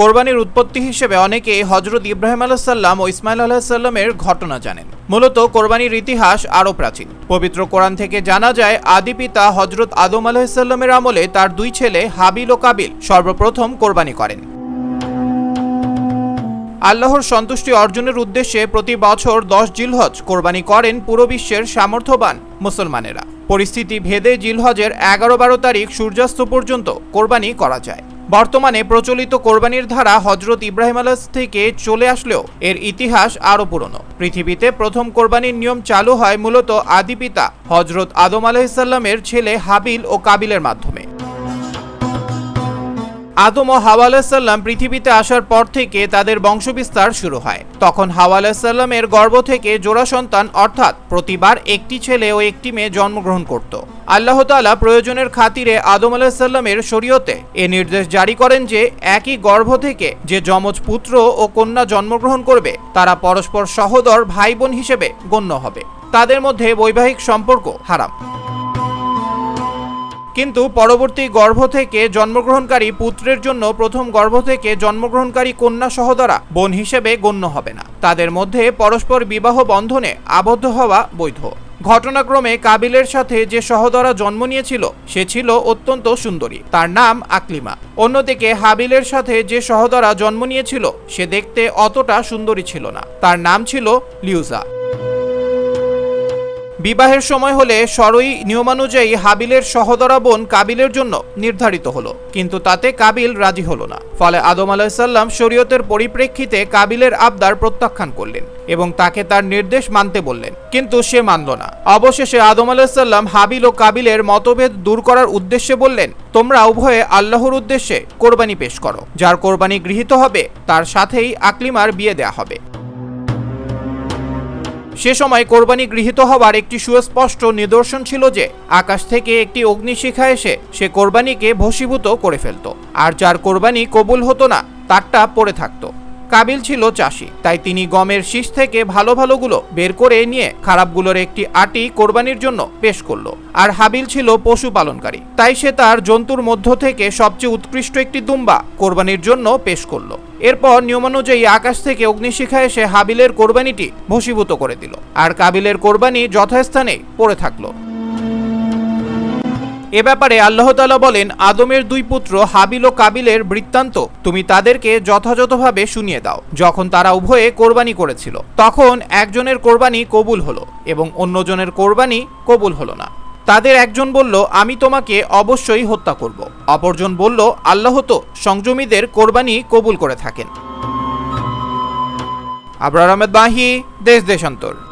কোরবানির উৎপত্তি হিসেবে অনেকে হজরত ইব্রাহিম আলাহিসাল্লাম ও ইসমাইল আলাহিসাল্লামের ঘটনা জানেন। মূলত কোরবানির ইতিহাস আরও প্রাচীন। পবিত্র কোরআন থেকে জানা যায়, আদি পিতা হজরত আদম আলাহিসাল্লামের আমলে তার দুই ছেলে হাবিল ও কাবিল সর্বপ্রথম কোরবানি করেন। আল্লাহর সন্তুষ্টি অর্জনের উদ্দেশ্যে প্রতি বছর দশ জিলহজ কোরবানি করেন পুরো বিশ্বের সামর্থ্যবান মুসলমানেরা। পরিস্থিতি ভেদে জিলহজের এগারো বারো তারিখ সূর্যাস্ত পর্যন্ত কোরবানি করা যায়। বর্তমানে প্রচলিত কোরবানির ধারা হজরত ইব্রাহিম আলাস থেকে চলে আসলেও এর ইতিহাস আরও পুরনো। পৃথিবীতে প্রথম কোরবানির নিয়ম চালু হয় মূলত আদি পিতা হজরত আদম আলাহিসাল্লামের ছেলে হাবিল ও কাবিলের মাধ্যমে। আদম ও হাওয়া আলাহিসাল্লাম পৃথিবীতে আসার পর থেকে তাদের বংশবিস্তার শুরু হয়। তখন হাওয়া আলাহিসাল্লামের গর্ভ থেকে জোড়া সন্তান অর্থাৎ প্রতিবার একটি ছেলে ও একটি মেয়ে জন্মগ্রহণ করত। আল্লাহ তাআলা প্রয়োজনের খাতিরে আদম আলাহিসাল্লামের শরীয়তে এ নির্দেশ জারি করেন যে, একই গর্ভ থেকে যে যমজ পুত্র ও কন্যা জন্মগ্রহণ করবে, তারা পরস্পর সহোদর ভাই বোন হিসেবে গণ্য হবে। তাদের মধ্যে বৈবাহিক সম্পর্ক হারাম। কিন্তু পরবর্তী গর্ভ থেকে জন্মগ্রহণকারী পুত্রের জন্য প্রথম গর্ভ থেকে জন্মগ্রহণকারী কন্যা সহোদরা বোন হিসেবে গণ্য হবে না। তাদের মধ্যে পরস্পর বিবাহ বন্ধনে আবদ্ধ হওয়া বৈধ। ঘটনাক্রমে কাবিলের সাথে যে সহদরা জন্ম নিয়েছিল, সে ছিল অত্যন্ত সুন্দরী। তার নাম আকলিমা। অন্যদিকে হাবিলের সাথে যে সহোদরা জন্ম নিয়েছিল, সে দেখতে অতটা সুন্দরী ছিল না। তার নাম ছিল লিউজা। বিবাহের সময় হলে সরই নিয়মানুযায়ী হাবিলের সহদরা বোন কাবিলের জন্য নির্ধারিত হলো, কিন্তু তাতে কাবিল রাজি হলো না। ফলে আদম আলাহিসাল্লাম শরীয়তের পরিপ্রেক্ষিতে কাবিলের আবদার প্রত্যাখ্যান করলেন এবং তাকে তার নির্দেশ মানতে বললেন, কিন্তু সে মানল না। অবশেষে আদম আলাহিসাল্লাম হাবিল ও কাবিলের মতভেদ দূর করার উদ্দেশ্যে বললেন, তোমরা উভয়ে আল্লাহর উদ্দেশ্যে কোরবানি পেশ করো। যার কোরবানি গৃহীত হবে, তার সাথেই আকলিমার বিয়ে দেয়া হবে। সে সময় কোরবানি গৃহীত হওয়ার একটি সুস্পষ্ট নিদর্শন ছিল যে, আকাশ থেকে একটি অগ্নিশিখা এসে সে কোরবানিকে ভস্মীভূত করে ফেলত। আর যার কোরবানি কবুল হতো না, তারটা পড়ে থাকতো। কাবিল ছিল চাষি, তাই তিনি গমের শীষ থেকে ভালো ভালোগুলো বের করে নিয়ে খারাপগুলোর একটি আটি কোরবানির জন্য পেশ করল। আর হাবিল ছিল পশুপালনকারী, তাই সে তার জন্তুর মধ্য থেকে সবচেয়ে উৎকৃষ্ট একটি দুম্বা কোরবানির জন্য পেশ করল। এরপর নিয়মানুযায়ী আকাশ থেকে অগ্নিশিখা এসে হাবিলের কোরবানিটি ভস্মীভূত করে দিল। আর কাবিলের কোরবানি যথাস্থানে পড়ে থাকল। এ ব্যাপারে আল্লাহ তাআলা বলেন, আদমের দুই পুত্র হাবিল ও কাবিলের বৃত্তান্ত তুমি তাদেরকে যথাযথভাবে শুনিয়ে দাও। যখন তারা উভয়ে কোরবানি করেছিল, তখন একজনের কোরবানি কবুল হলো এবং অন্যজনের কোরবানি কবুল হলো না। তাদের একজন বলল, আমি তোমাকে অবশ্যই হত্যা করব। অপরজন বলল, আল্লাহ তো সংযমীদের কোরবানি কবুল করে থাকেন। আবরার আহমেদ বাহি, দেশ দেশান্তর।